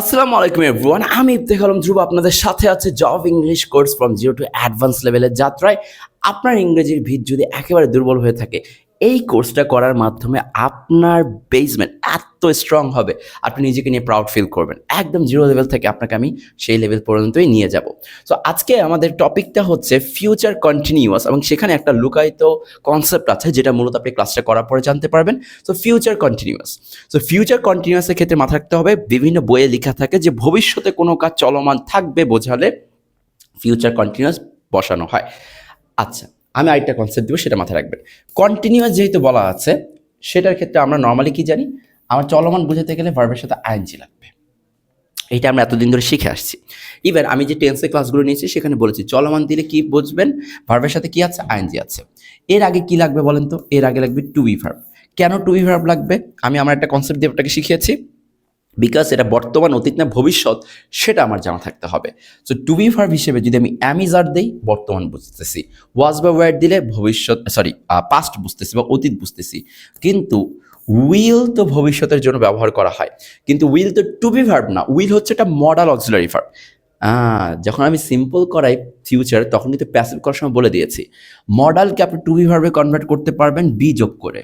আসসালামু আলাইকুম এভরিওয়ান, আমি ইফতেখ আলম ধ্রুব, আপনাদের সাথে আছে job English course from zero to advance লেভেলের যাত্রায়। আপনার ইংরেজির ভিত যদি একেবারে দুর্বল হয়ে থাকে এই কোর্সটা করার মাধ্যমে আপনার বেসমেন্ট এত স্ট্রং হবে, আপনি নিজেকে নিয়ে প্রাউড ফিল করবেন। একদম জিরো লেভেল থেকে আপনাকে আমি সেই লেভেল পর্যন্তই নিয়ে যাব। সো আজকে আমাদের টপিকটা হচ্ছে ফিউচার কন্টিনিউয়াস এবং সেখানে একটা লুকায়িত কনসেপ্ট আছে যেটা মূলত আপনি ক্লাসটা করার পরে জানতে পারবেন। So future continuous so future কন্টিনিউয়াসের ক্ষেত্রে মাথা রাখতে হবে, বিভিন্ন বইয়ে লেখা থাকে যে ভবিষ্যতে কোনো কাজ চলমান থাকবে বোঝালে ফিউচার কন্টিনিউয়াস বসানো হয়। আচ্ছা আমি আরেকটা কনসেপ্ট দেবো, সেটা মাথায় রাখবেন। কন্টিনিউয়াস যেহেতু বলা আছে, সেটার ক্ষেত্রে আমরা নর্মালি কি জানি? আমার চলমান বোঝাতে গেলে ভার্বের সাথে আইনজি লাগবে। এইটা আমরা এতদিন ধরে শিখে আসছি। ইভেন আমি যে টেন্সের ক্লাসগুলো নিয়েছি, সেখানে বলেছি, চলমান দিলে কি বুঝবেন? ভার্বের সাথে কি আছে? আইনজি আছে। এর আগে কি লাগবে বলেন তো? এর আগে লাগবে টু বি ভার্ব কেন টু বি ভার্ব লাগবে? আমি আমার একটা কনসেপ্ট দিয়ে ওটাকে শিখিয়েছি। বিকজ এটা বর্তমান অতীত না, ভবিষ্যৎ, সেটা আমার জানা থাকতে হবে। সো টু বি ভার্ব হিসেবে যদি আমি অ্যামিজার দিই, বর্তমান বুঝতেছি। ওয়াজ বা ওয়ার্ড দিলে ভবিষ্যৎ সরি পাস্ট বুঝতেছি বা অতীত বুঝতেছি। কিন্তু উইল তো ভবিষ্যতের জন্য ব্যবহার করা হয়। কিন্তু উইল তো টু বি ভার্ব না উইল হচ্ছে একটা মডাল অক্সিলারি ভার্ব যখন আমি সিম্পল করাই ফিউচার তখন কিন্তু প্যাসিভ করার সময় বলে দিয়েছি। মডালকে আপনি টু বি ভার্বে কনভার্ট করতে পারবেন বি যোগ করে।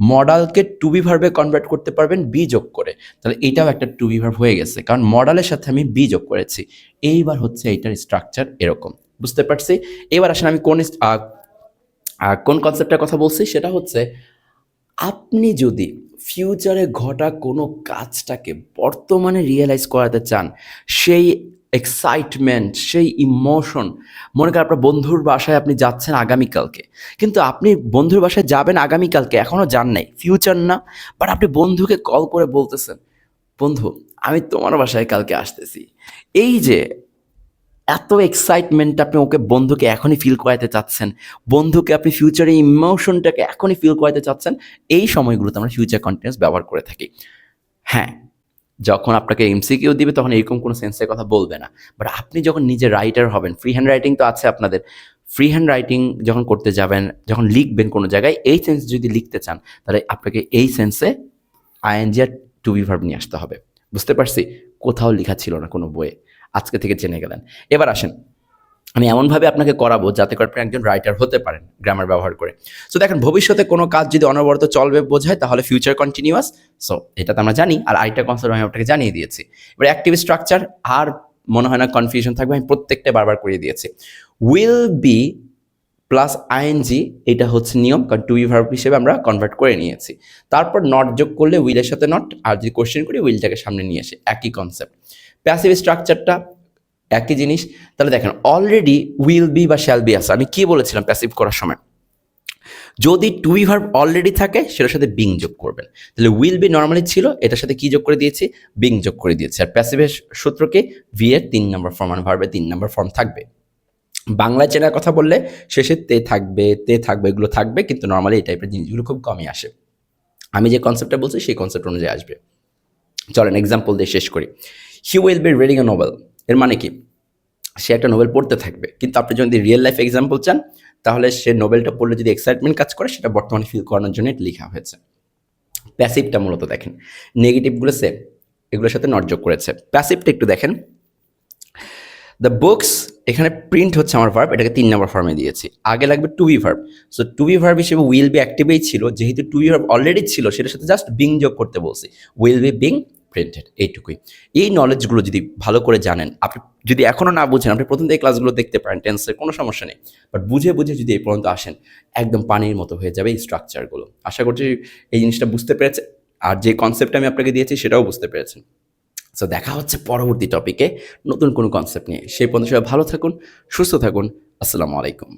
মডালকে টু বি ভার্বে কনভার্ট করতে পারবেন বি যোগ করে। তাহলে এটাও একটা টু বি ভার্ব হয়ে গেছে। কারণ মডালের সাথে আমি বি যোগ করেছি। এইবার হচ্ছে এইটার স্ট্রাকচার এরকম। বুঝতে পারছি? এবার আসলে আমি কোন কোন কনসেপ্টের কথা বলছি? সেটা হচ্ছে আপনি যদি ফিউচারে ঘটা কোনো কাজটাকে বর্তমানে রিয়েলাইজ করাতে চান, সেই এক্সাইটমেন্ট সেই ইমোশন মনে করেন আপনার বন্ধুর বাসায় আপনি যাচ্ছেন আগামীকালকে। কিন্তু আপনি বন্ধুর বাসায় যাবেন আগামীকালকে এখনও যান নাই। ফিউচার না বাট আপনি বন্ধুকে কল করে বলতেছেন, বন্ধু, আমি তোমার বাসায় কালকে আসতেছি। এই যে এত এক্সাইটমেন্ট আপনি ওকে, বন্ধুকে এখনই ফিল করাতে চাচ্ছেন, বন্ধুকে আপনি ফিউচারে ইমোশনটাকে এখনই ফিল করাতে চাচ্ছেন, এই সময়গুলোতে আমরা ফিউচার কন্টিনিউস ব্যবহার করে থাকি। হ্যাঁ যখন আপনাকে এমসিকিউ দিবে, তখন এরকম কোনো সেন্সের কথা বলবে না। বাট আপনি যখন নিজে রাইটার হবেন ফ্রি হ্যান্ড রাইটিং তো আছে আপনাদের। ফ্রি হ্যান্ড রাইটিং যখন করতে যাবেন, যখন লিখবেন কোনো জায়গায়, এই সেন্স যদি লিখতে চান, তাহলে আপনাকে এই সেন্সে আইএনজি আর টু বি ভার্ব নিয়ে আসতে হবে। বুঝতে পারছি? কোথাও লেখা ছিল না কোনো বইয়ে। আজকে থেকে জেনে গেলেন। এবার আসেন। আমি এমনভাবে আপনাকে করাবো যাতে করে আপনি একজন রাইটার হতে পারেন গ্রামার ব্যবহার করে। সো দেখেন, ভবিষ্যতে কোনো কাজ যদি অনবরত চলবে বোঝায়, তাহলে ফিউচার কন্টিনিউয়াস সো এটা তো আমরা জানি, আর আরেকটা কনসেপ্ট আমি আপনাকে জানিয়ে দিয়েছি। এবার অ্যাক্টিভ স্ট্রাকচার আর মনে হয় না কনফিউশন থাকবে, আমি প্রত্যেকটা বারবার করিয়ে দিয়েছি। উইল বি প্লাস আইএনজি এটা হচ্ছে নিয়ম, কারণ টু ভার্ব হিসেবে আমরা কনভার্ট করে নিয়েছি। তারপর নট যোগ করলে উইলের সাথে নট আর যদি কোশ্চেন করি উইলটাকে সামনে নিয়ে আসে, একই কনসেপ্ট প্যাসিভ স্ট্রাকচারটা একই জিনিস। তাহলে দেখেন অলরেডি উইল বি বা শ্যাল বি আছে। আমি কি বলেছিলাম প্যাসিভ করার সময়? যদি টু বি ভার্ব অলরেডি থাকে, সেটার সাথে বিং যোগ করবেন। তাহলে উইল বি নর্মালি ছিল, এটার সাথে কি যোগ করে দিয়েছি? বিং যোগ করে দিয়েছি। আর প্যাসিভের সূত্রকে ভি এর তিন নম্বর ফর্ম মানে ভার্বের তিন নম্বর ফর্ম থাকবে। বাংলা চেনার কথা বললে, শেষে তে থাকবে তে থাকবে, এগুলো থাকবে, কিন্তু নর্মালি এই টাইপের জিনিসগুলো খুব কমই আসে। আমি যে কনসেপ্টটা বলছি, সেই কনসেপ্ট অনুযায়ী আসবে। চলেন এক্সাম্পল দিয়ে শেষ করি। He will be reading a novel এর মানে কি? সে একটা নোবেল পড়তে থাকবে। কিন্তু আপনি যদি রিয়েল লাইফ এক্সাম্পল চান, তাহলে সে নোবেলটা পড়লে যদি এক্সাইটমেন্ট কাজ করে, সেটা বর্তমানে ফিল করানোর জন্য এটা লেখা হয়েছে। প্যাসিভটা মূলত দেখেন। নেগেটিভগুলো সেম এগুলোর সাথে নট যোগ করেছে। প্যাসিভটা একটু দেখেন। দ্য বুকস এখানে প্রিন্ট হচ্ছে আমার ভার্ব এটাকে তিন নম্বর ফর্মে দিয়েছি। আগে লাগবে to be verb so to be verb হিসেবে উইল বি অ্যাক্টিভেই ছিল, যেহেতু টু বি ভার্ব অলরেডি ছিল, সেটার সাথে জাস্ট বিং যোগ করতে বলছি। উইল বি বিং প্রিন্টেড এইটুকুই। এই নলেজগুলো যদি ভালো করে জানেন, আপনি যদি এখনও না বুঝেন, আপনি প্রথম থেকে ক্লাসগুলো দেখতে পারেন টেন্সের কোনো সমস্যা নেই। বাট বুঝে বুঝে যদি এই পর্যন্ত আসেন, একদম পানির মতো হয়ে যাবে এই স্ট্রাকচারগুলো আশা করছি এই জিনিসটা বুঝতে পেরেছে। আর যে কনসেপ্ট আমি আপনাকে দিয়েছি, সেটাও বুঝতে পেরেছেন। সো দেখা হচ্ছে পরবর্তী টপিকে নতুন কোনো কনসেপ্ট নিয়ে। সেই পর্যন্ত সবাই ভালো থাকুন, সুস্থ থাকুন। আসসালামু আলাইকুম।